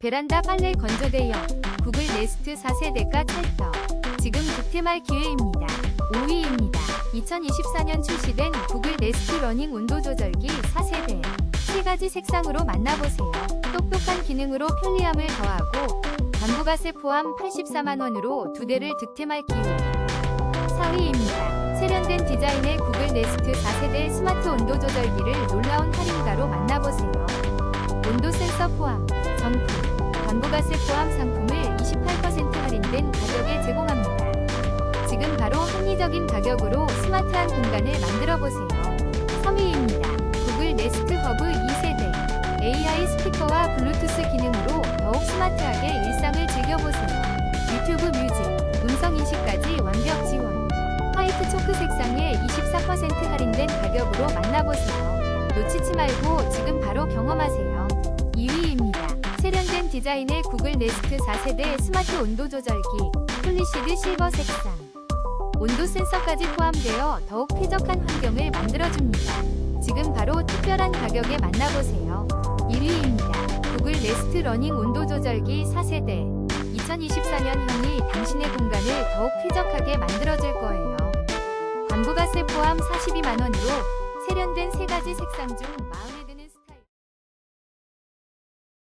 베란다 빨래 건조대용 구글 네스트 4세 대가 찰떡 지금 득템할 기회입니다. 5위입니다. 2024년 출시된 구글 네스트 러닝 온도 조절기 4세대 세 가지 색상으로 만나보세요. 똑똑한 기능으로 편리함을 더하고 관부가세 포함 84만원으로 두 대를 득템할 기회 4위입니다. 세련된 디자인의 구글 네스트 4세대 스마트 온도 조절기를 놀라운 할인가로 만나보세요. 온도 센서 포함, 정품, 관부가세 포함 상품을 28% 할인된 가격에 제공합니다. 지금 바로 합리적인 가격으로 스마트한 공간을 만들어보세요. 3위입니다. 구글 네스트 허브 2세대 AI 스피커와 블루투스 기능으로 더욱 스마트하게 일상을 즐겨보세요. 유튜브 뮤직, 음성 인식까지 완벽 지원. 화이트 초크 색상에 24% 할인된 가격으로 만나보세요. 놓치지 말고 지금 바로 경험하세요. 2위입니다. 세련된 디자인의 구글 네스트 4세대 스마트 온도 조절기 폴리시드 실버 색상. 온도 센서까지 포함되어 더욱 쾌적한 환경을 만들어줍니다. 지금 바로 특별한 가격에 만나보세요. 1위입니다. 구글 네스트 러닝 온도 조절기 4세대. 2024년형이 당신의 공간을 더욱 쾌적하게 만들어줄 거예요. 관부가세 포함 42만원으로 세련된 세 가지 색상 중 마음에